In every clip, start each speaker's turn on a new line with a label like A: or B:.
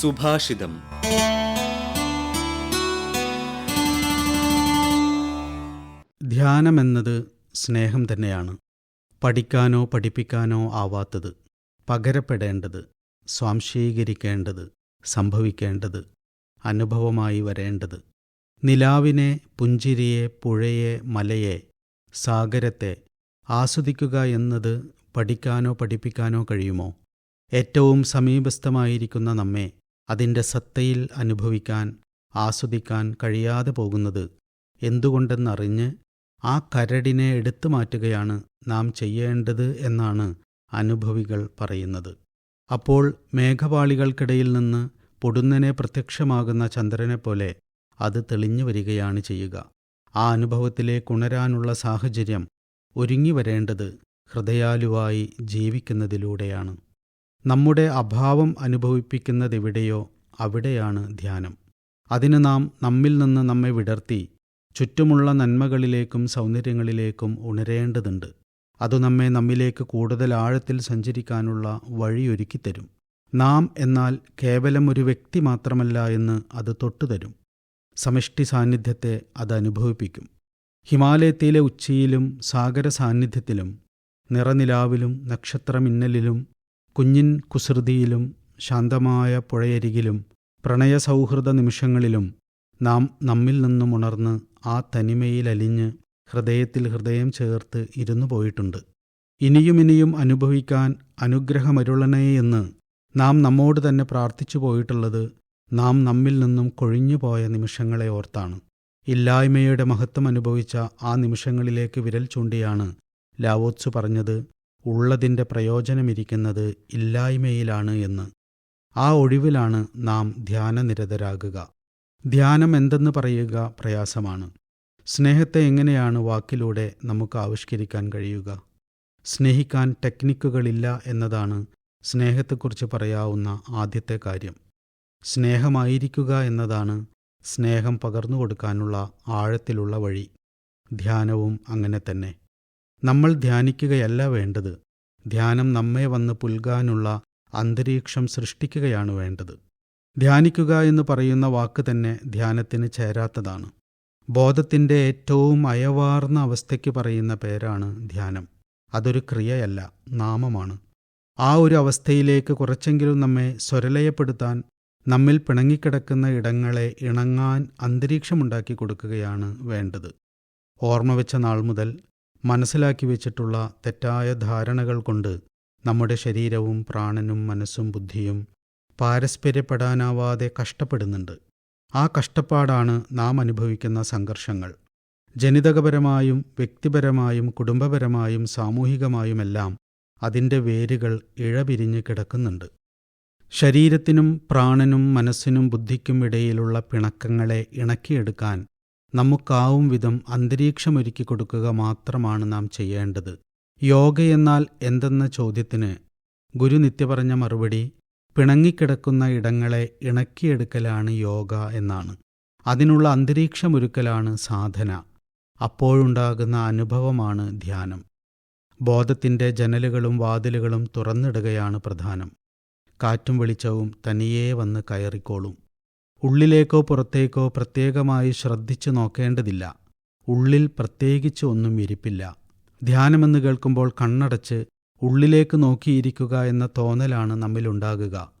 A: സുഭാഷിതം.
B: ധ്യാനമെന്നത് സ്നേഹം തന്നെയാണ്. പഠിക്കാനോ പഠിപ്പിക്കാനോ ആവാത്തത് പകരപ്പെടേണ്ടത് സ്വാംശീകരിക്കേണ്ടത് സംഭവിക്കേണ്ടത് അനുഭവമായി വരേണ്ടത്. നിലാവിനെ പുഞ്ചിരിയെ പുഴയെ മലയെ സാഗരത്തെ ആസ്വദിക്കുക എന്നത് പഠിക്കാനോ പഠിപ്പിക്കാനോ കഴിയുമോ? ഏറ്റവും സമീപസ്ഥമായിരിക്കുന്ന നമ്മെ അതിന്റെ സത്തയിൽ അനുഭവിക്കാൻ ആസ്വദിക്കാൻ കഴിയാതെ പോകുന്നത് എന്തുകൊണ്ടെന്നറിഞ്ഞ് ആ കരടിനെ എടുത്തു മാറ്റുകയാണ് നാം ചെയ്യേണ്ടത് എന്നാണ് അനുഭവികൾ പറയുന്നത്. അപ്പോൾ മേഘപാളികൾക്കിടയിൽ നിന്ന് പൊടുന്നനെ പ്രത്യക്ഷമാകുന്ന ചന്ദ്രനെപ്പോലെ അത് തെളിഞ്ഞു വരികയാണ് ചെയ്യുക. ആ അനുഭവത്തിലെ കുണരാനുള്ള സാഹചര്യം ഒരുങ്ങി വരേണ്ടത് ഹൃദയാലുവായി ജീവിക്കുന്നതിലൂടെയാണ്. നമ്മുടെ അഭാവം അനുഭവിപ്പിക്കുന്നതെവിടെയോ അവിടെയാണ് ധ്യാനം. അതിന് നാം നമ്മിൽ നിന്ന് നമ്മെ വിടർത്തി ചുറ്റുമുള്ള നന്മകളിലേക്കും സൗന്ദര്യങ്ങളിലേക്കും ഉണരേണ്ടതുണ്ട്. അത് നമ്മെ നമ്മിലേക്ക് കൂടുതൽ ആഴത്തിൽ സഞ്ചരിക്കാനുള്ള വഴിയൊരുക്കിത്തരും. നാം എന്നാൽ കേവലം ഒരു വ്യക്തി മാത്രമല്ല എന്ന് അത് തൊട്ടുതരും. സമഷ്ടി സാന്നിധ്യത്തെ അത് അനുഭവിപ്പിക്കും. ഹിമാലയത്തിലെ ഉച്ചിയിലും സാഗര സാന്നിധ്യത്തിലും നിറനിലാവിലും നക്ഷത്രമിന്നലിലും കുഞ്ഞിൻ കുസൃതിയിലും ശാന്തമായ പുഴയരികിലും പ്രണയസൗഹൃദ നിമിഷങ്ങളിലും നാം നമ്മിൽ നിന്നും ഉണർന്ന് ആ തനിമയിലലിഞ്ഞ് ഹൃദയത്തിൽ ഹൃദയം ചേർത്ത് ഇരുന്നു പോയിട്ടുണ്ട്. ഇനിയും ഇനിയും അനുഭവിക്കാൻ അനുഗ്രഹമരുളണേ എന്ന് നാം നമ്മോട് തന്നെ പ്രാർത്ഥിച്ചു പോയിട്ടുള്ളത് നാം നമ്മിൽ നിന്നും കൊഴിഞ്ഞുപോയ നിമിഷങ്ങളെ ഓർത്താണ്. ഇല്ലായ്മയുടെ മഹത്വം അനുഭവിച്ച ആ നിമിഷങ്ങളിലേക്ക് വിരൽ ചൂണ്ടിയാണ് ലാവോത്സു പറഞ്ഞത് ഉള്ളതിന്റെ പ്രയോജനമിരിക്കുന്നത് ഇല്ലായ്മയിലാണ് എന്ന്. ആ ഒഴിവിലാണ് നാം ധ്യാനനിരതരാകുക. ധ്യാനം എന്തെന്ന് പറയുക പ്രയാസമാണ്. സ്നേഹത്തെ എങ്ങനെയാണ് വാക്കിലൂടെ നമുക്ക് ആവിഷ്കരിക്കാൻ കഴിയുക? സ്നേഹിക്കാൻ ടെക്നിക്കുകളില്ല എന്നതാണ് സ്നേഹത്തെക്കുറിച്ച് പറയാവുന്ന ആദ്യത്തെ കാര്യം. സ്നേഹമായിരിക്കുക എന്നതാണ് സ്നേഹം പകർന്നു കൊടുക്കാനുള്ള ആഴത്തിലുള്ള വഴി. ധ്യാനവും അങ്ങനെ തന്നെ. നമ്മൾ ധ്യാനിക്കുകയല്ല വേണ്ടത്. ധ്യാനം നമ്മെ വന്ന് പുൽകാനുള്ള അന്തരീക്ഷം സൃഷ്ടിക്കുകയാണ് വേണ്ടത്. ധ്യാനിക്കുക എന്ന് പറയുന്ന വാക്ക് തന്നെ ധ്യാനത്തിന് ചേരാത്തതാണ്. ബോധത്തിന്റെ ഏറ്റവും അയവാർന്ന അവസ്ഥയ്ക്ക് പറയുന്ന പേരാണ് ധ്യാനം. അതൊരു ക്രിയയല്ല നാമമാണ്. ആ ഒരു അവസ്ഥയിലേക്ക് കുറച്ചെങ്കിലും നമ്മെ സ്വരലയപ്പെടുത്താൻ നമ്മിൽ പിണങ്ങിക്കിടക്കുന്ന ഇടങ്ങളെ ഇണങ്ങാൻ അന്തരീക്ഷമുണ്ടാക്കി കൊടുക്കുകയാണ് വേണ്ടത്. ഓർമ്മ വെച്ച നാൾ മുതൽ മനസ്സിലാക്കി വെച്ചിട്ടുള്ള തെറ്റായ ധാരണകൾ കൊണ്ട് നമ്മുടെ ശരീരവും പ്രാണനും മനസ്സും ബുദ്ധിയും പാരസ്പര്യപ്പെടാനാവാതെ കഷ്ടപ്പെടുന്നുണ്ട്. ആ കഷ്ടപ്പാടാണ് നാം അനുഭവിക്കുന്ന സംഘർഷങ്ങൾ. ജനിതകപരമായും വ്യക്തിപരമായും കുടുംബപരമായും സാമൂഹികമായുമെല്ലാം അതിന്റെ വേരുകൾ ഇഴപിരിഞ്ഞ് കിടക്കുന്നുണ്ട്. ശരീരത്തിനും പ്രാണനും മനസ്സിനും ബുദ്ധിക്കും ഇടയിലുള്ള പിണക്കങ്ങളെ ഇണക്കിയെടുക്കാൻ നമുക്കാവും വിധം അന്തരീക്ഷമൊരുക്കി കൊടുക്കുക മാത്രമാണ് നാം ചെയ്യേണ്ടത്. യോഗയെന്നാൽ എന്തെന്ന ചോദ്യത്തിന് ഗുരു നിത്യ പറഞ്ഞ മറുപടി പിണങ്ങിക്കിടക്കുന്ന ഇടങ്ങളെ ഇണക്കിയെടുക്കലാണ് യോഗ എന്നാണ്. അതിനുള്ള അന്തരീക്ഷമൊരുക്കലാണ് സാധന. അപ്പോഴുണ്ടാകുന്ന അനുഭവമാണ് ധ്യാനം. ബോധത്തിന്റെ ജനലുകളും വാതിലുകളും തുറന്നിടുകയാണ് പ്രധാനം. കാറ്റും വെളിച്ചവും തനിയേ വന്ന് കയറിക്കോളും. ഉള്ളിലേക്കോ പുറത്തേക്കോ പ്രത്യേകമായി ശ്രദ്ധിച്ചു നോക്കേണ്ടതില്ല. ഉള്ളിൽ പ്രത്യേകിച്ച് ഒന്നും ഇരിപ്പില്ല. ധ്യാനമെന്ന് കേൾക്കുമ്പോൾ കണ്ണടച്ച് ഉള്ളിലേക്ക് നോക്കിയിരിക്കുക എന്ന തോന്നലാണ് നമ്മിലുണ്ടാകുക.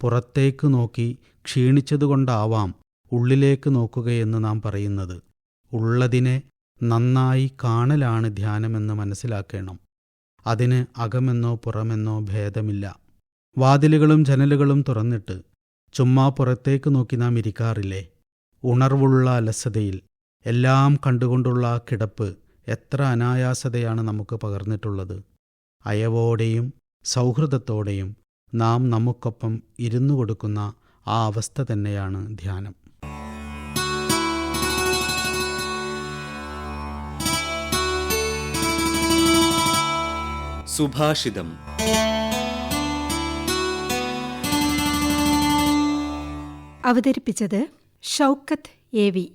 B: പുറത്തേക്ക് നോക്കി ക്ഷീണിച്ചതുകൊണ്ടാവാം ഉള്ളിലേക്ക് നോക്കുകയെന്ന് നാം പറയുന്നത്. ഉള്ളതിനെ നന്നായി കാണലാണ് ധ്യാനമെന്ന് മനസ്സിലാക്കണം. അതിന് അകമെന്നോ പുറമെന്നോ ഭേദമില്ല. വാതിലുകളും ജനലുകളും തുറന്നിട്ട് ചുമ്മാ പുറത്തേക്ക് നോക്കി നാം ഇരിക്കാറില്ലേ? ഉണർവുള്ള അലസതയിൽ എല്ലാം കണ്ടുകൊണ്ടുള്ള ആ കിടപ്പ് എത്ര അനായാസതയാണ് നമുക്ക് പകർന്നിട്ടുള്ളത്. അയവോടെയും സൗഹൃദത്തോടെയും നാം നമുക്കൊപ്പം ഇരുന്നു കൊടുക്കുന്ന ആ അവസ്ഥ തന്നെയാണ് ധ്യാനം.
A: സുഭാഷിതം.
C: അവതരിപ്പിച്ചത് ഷൗക്കത്ത് എ വി.